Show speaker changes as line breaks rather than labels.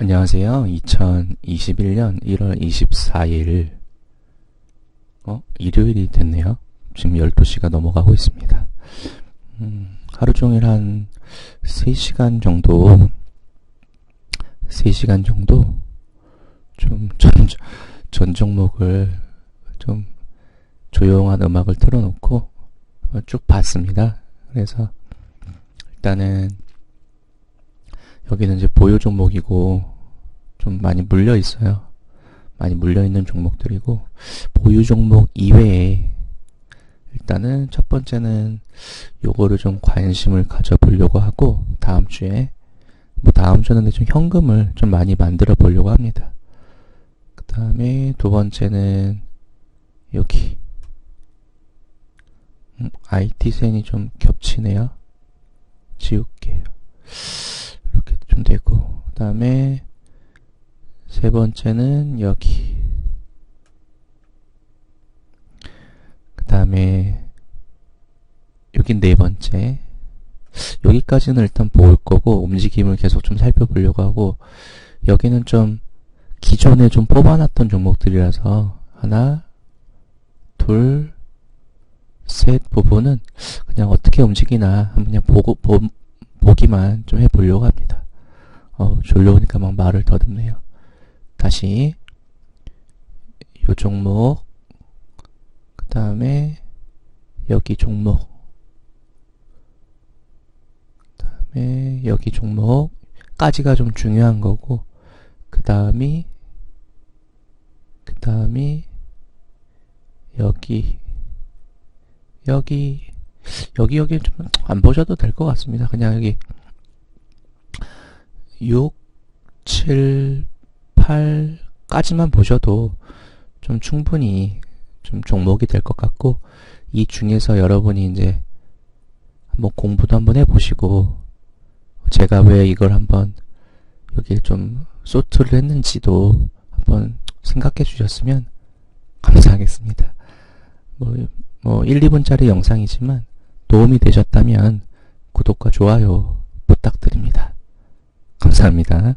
안녕하세요. 2021년 1월 24일, 어, 일요일이 됐네요. 지금 12시가 넘어가고 있습니다. 음, 하루 종일 한 3시간 정도, 3시간 정도, 좀 전, 전 종목을 좀 조용한 음악을 틀어놓고 쭉 봤습니다. 그래서 일단은 여기는 이제 보유 종목이고 좀 많이 물려 있어요. 많이 물려 있는 종목들이고 보유 종목 이외에 일단은 첫 번째는 요거를 좀 관심을 가져보려고 하고 다음 주에 뭐 다음 주는 좀 현금을 좀 많이 만들어 보려고 합니다. 그 다음에 두 번째는 여기 음, IT 센이 좀 겹치네요. 지울게요. 이렇게 좀 되고 그 다음에 세 번째는 여기 그 다음에 여긴 네 번째 여기까지는 일단 볼 거고 움직임을 계속 좀 살펴보려고 하고 여기는 좀 기존에 좀 뽑아놨던 종목들이라서 하나 둘 셋 부분은 그냥 어떻게 움직이나 그냥 보고 보, 보기만 좀 해보려고 합니다. 어, 졸려오니까 막 말을 더듬네요. 다시 요 종목 그 다음에 여기 종목 그 다음에 여기 종목까지가 좀 중요한 거고 그 다음이 그 다음이 여기 여기 여기 여기 좀 안 보셔도 될 것 같습니다. 그냥 여기 6, 7, 8까지만 보셔도 좀 충분히 좀 종목이 될 것 같고 이 중에서 여러분이 이제 한번 공부도 한번 해보시고 제가 왜 이걸 한번 여기 좀 소트를 했는지도 한번 생각해 주셨으면 감사하겠습니다. 뭐, 뭐 1, 2분짜리 영상이지만 도움이 되셨다면 구독과 좋아요 부탁드립니다. 감사합니다.